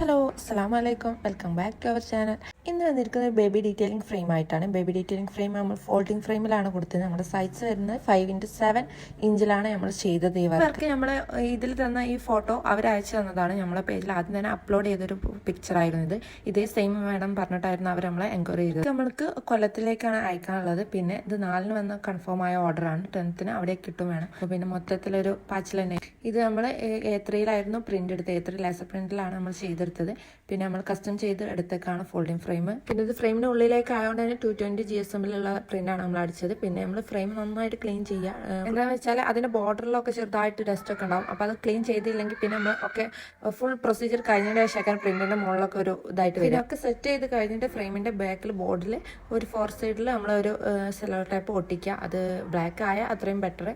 Hello അസ്സാം വലൈക്കും welcome back to our channel ഇന്ന് വന്നിരിക്കുന്നത് ബേബി ഡീറ്റെയിലിംഗ് ഫ്രെയിം ആയിട്ടാണ്. ബേബി ഡീറ്റെയിലിംഗ് ഫ്രെയിം നമ്മൾ ഫോൾഡിംഗ് ഫ്രെയിമിലാണ് കൊടുത്തത്. നമ്മുടെ സൈസ് വരുന്നത് ഫൈവ് ഇന്റു സെവൻ ഇഞ്ചിലാണ് നമ്മൾ ചെയ്തത് ഈ വർക്ക് നമ്മൾ ഇതിൽ തന്ന ഈ ഫോട്ടോ അവർ അയച്ചു തന്നതാണ്. നമ്മളെ പേജിൽ ആദ്യം തന്നെ അപ്ലോഡ് ചെയ്തൊരു പിക്ചർ ആയിരുന്നു ഇത്. ഇതേ സെയിം മാഡം പറഞ്ഞിട്ടായിരുന്നു അവർ നമ്മളെ എൻക്വയറി ചെയ്തത്. നമ്മൾക്ക് കൊല്ലത്തിലേക്കാണ് അയക്കാനുള്ളത്. പിന്നെ ഇത് നാലിന് വന്ന കൺഫേം ആയ ഓർഡറാണ് ടെൻത്തിന് അവിടെ കിട്ടും വേണം. അപ്പോൾ പിന്നെ മൊത്തത്തിലൊരു പാച്ചിൽ തന്നെ. ഇത് നമ്മൾ എ ത്രീയിലായിരുന്നു പ്രിന്റ് എടുത്തത്. എ ലേസർ പ്രിന്റിലാണ് നമ്മൾ ചെയ്തെടുത്തത് പിന്നെ നമ്മൾ കസ്റ്റം ചെയ്ത് എടുത്തേക്കാണ് ഫോൾഡിങ് ഫ്രെയിം പിന്നെ ഇത് ഫ്രെയിമിന്റെ ഉള്ളിലേക്ക് ആയതുകൊണ്ട് തന്നെ ടു ട്വന്റി ജി എസ് എമ്മിലുള്ള പ്രിന്റാണ് നമ്മൾ അടിച്ചത്. പിന്നെ നമ്മൾ ഫ്രെയിം നന്നായിട്ട് ക്ലീൻ ചെയ്യുക എന്താണെന്ന് വെച്ചാൽ അതിന്റെ ബോർഡറിലൊക്കെ ചെറുതായിട്ട് ഡസ്റ്റ് ഒക്കെ ഉണ്ടാവും. അപ്പോൾ അത് ക്ലീൻ ചെയ്തില്ലെങ്കിൽ പിന്നെ നമ്മൾ ഒക്കെ ഫുൾ പ്രൊസീജിയർ കഴിഞ്ഞതിന് ശേഷം പ്രിന്റിന്റെ മുകളിലൊക്കെ ഒരു ഇതായിട്ട് വരും. ഇതൊക്കെ സെറ്റ് ചെയ്ത് കഴിഞ്ഞിട്ട് ഫ്രെയിമിന്റെ ബാക്കിൽ ബോർഡിൽ ഒരു ഫോർ സൈഡിൽ നമ്മൾ ഒരു സെലോ ടൈപ്പ് ഒട്ടിക്കുക. അത് ബ്ലാക്ക് ആയ അത്രയും ബെറ്റർ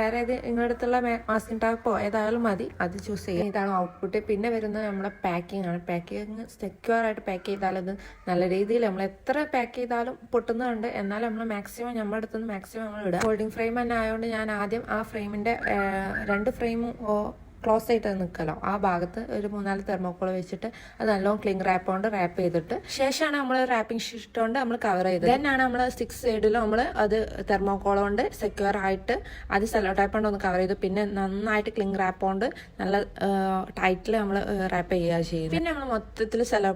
വേറെ ഏത് നിങ്ങളുടെ അടുത്തുള്ള മാസ്കിൻ ടൈപ്പോ ഏതായാലും മതി. അത് ചൂസ് ചെയ്യുക ഇതാണ് ഔട്ട്പുട്ട് പിന്നെ വരുന്നത് നമ്മളെ പാക്കിംഗ് ആണ് പാക്കിംഗ് സെക്യൂർ ആയിട്ട് പാക്ക് ചെയ്താലത് നല്ല രീതിയിൽ നമ്മൾ എത്ര പാക്ക് ചെയ്താലും പൊട്ടുന്നുണ്ട്. എന്നാലും നമ്മൾ മാക്സിമം നമ്മുടെ അടുത്തുനിന്ന് മാക്സിമം നമ്മൾ ഇടുക. ഹോൾഡിംഗ് ഫ്രെയിം തന്നെ ആയതുകൊണ്ട് ഞാൻ ആദ്യം ആ ഫ്രെയിമിന്റെ രണ്ട് ഫ്രെയിമും ക്ലോസ് ആയിട്ട് നിൽക്കലോ ആ ഭാഗത്ത് ഒരു മൂന്നാൽ തെർമോക്കോൾ വെച്ചിട്ട് അത് നല്ലോണം ക്ലിങ് റാപ്പ് കൊണ്ട് റാപ്പ് ചെയ്തിട്ട് ശേഷമാണ് നമ്മൾ റാപ്പിംഗ് ഷീറ്റ് കൊണ്ട് നമ്മൾ കവർ ചെയ്തത്. തന്നെയാണ് നമ്മൾ സിക്സ് സൈഡിലും നമ്മൾ അത് തെർമോക്കോൾ കൊണ്ട് സെക്യൂർ ആയിട്ട് അത് സെലോ ടൈപ്പ് കൊണ്ട് ഒന്ന് കവർ ചെയ്തു പിന്നെ നന്നായിട്ട് ക്ലിങ് റാപ്പ് കൊണ്ട് നല്ല ടൈറ്റിൽ നമ്മൾ റാപ്പ് ചെയ്യുക ചെയ്യുന്നത്. പിന്നെ നമ്മൾ മൊത്തത്തിൽ സെലോ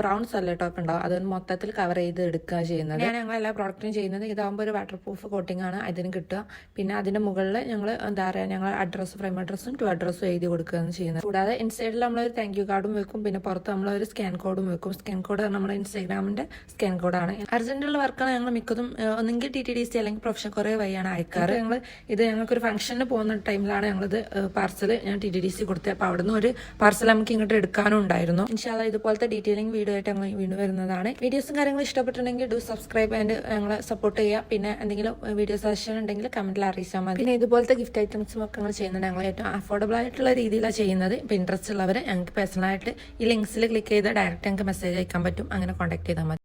ബ്രൗൺ സെല്ലോ ടോപ്പ് ഉണ്ടാവും അത് മൊത്തത്തിൽ കവർ ചെയ്ത് എടുക്കുക ചെയ്യുന്നത്. ഞാൻ ഞങ്ങൾ എല്ലാ പ്രോഡക്റ്റും ചെയ്യുന്നത് ഇതാകുമ്പോൾ ഒരു വാട്ടർ പ്രൂഫ് കോട്ടിംഗ് ആണ്. അതിന് കിട്ടുക. പിന്നെ അതിന്റെ മുകളിൽ ഞങ്ങൾ എന്താ പറയുക ഞങ്ങൾ അഡ്രസ്സ് ഫ്രെയിം അഡ്രസ്സും ടു അഡ്രസ്സും എഴുതി കൊടുക്കുകയാണ് ചെയ്യുന്നത്. കൂടാതെ ഇൻസ്റ്റയിൽ നമ്മളൊരു താങ്ക് യു കാർഡും വെക്കും. പിന്നെ പുറത്ത് നമ്മളൊരു സ്കാൻ കോഡും വെക്കും. സ്കാൻ കോഡ് നമ്മുടെ ഇൻസ്റ്റാഗ്രാമിന്റെ സ്കാൻ കോഡാണ് അർജന്റുള്ള വർക്കാണ് ഞങ്ങൾ മിക്കതും ഒന്നെങ്കിൽ ടി ടി ഡി സി അല്ലെങ്കിൽ പ്രൊഫഷൻ കുറേ വഴിയാണ് അയക്കാറ്. ഞങ്ങൾ ഇത് ഞങ്ങൾക്കൊരു ഫംഗ്ഷന് പോകുന്ന ടൈമിലാണ് ഞങ്ങളിത് പാർസൽ ഞാൻ ടി ടി ഡി സി കൊടുത്തത്. അപ്പോൾ അവിടുന്ന് ഒരു പാർസൽ നമുക്ക് ഇങ്ങോട്ട് എടുക്കാനും ഉണ്ടായിരുന്നു. ഇൻഷാല്ല ഇതുപോലത്തെ ഡീറ്റെയിലിംഗ് വീഡിയോ ആയിട്ട് ഞങ്ങൾ വീണ്ടും വരുന്നതാണ്. വീഡിയോസും കാര്യങ്ങളും ഇഷ്ടപ്പെട്ടുണ്ടെങ്കിൽ ഡു സബ്സ്ക്രൈബ് ആൻഡ് ഞങ്ങളെ സപ്പോർട്ട് ചെയ്യുക. പിന്നെ എന്തെങ്കിലും വീഡിയോ സജഷൻ ഉണ്ടെങ്കിൽ കമന്റിൽ അറിയിച്ചാൽ മതി. പിന്നെ ഇതുപോലത്തെ ഗിഫ്റ്റ് ഐറ്റംസും ഒക്കെ ഞങ്ങൾ ചെയ്യുന്നുണ്ട്. ഞങ്ങൾ ഏറ്റവും അഫോർഡബിൾ ആയിട്ടുള്ള രീതിയിലാണ് ചെയ്യുന്നത്. ഇപ്പം ഇൻട്രസ്റ്റ് ഉള്ളവർ ഞങ്ങൾക്ക് പേഴ്സണലായിട്ട് ഈ ലിങ്ക്സിൽ ക്ലിക്ക് ചെയ്ത് ഡയറക്റ്റ് ഞങ്ങൾക്ക് മെസ്സേജ് അയക്കാൻ പറ്റും. അങ്ങനെ കോൺടാക്ട് ചെയ്താൽ മതി.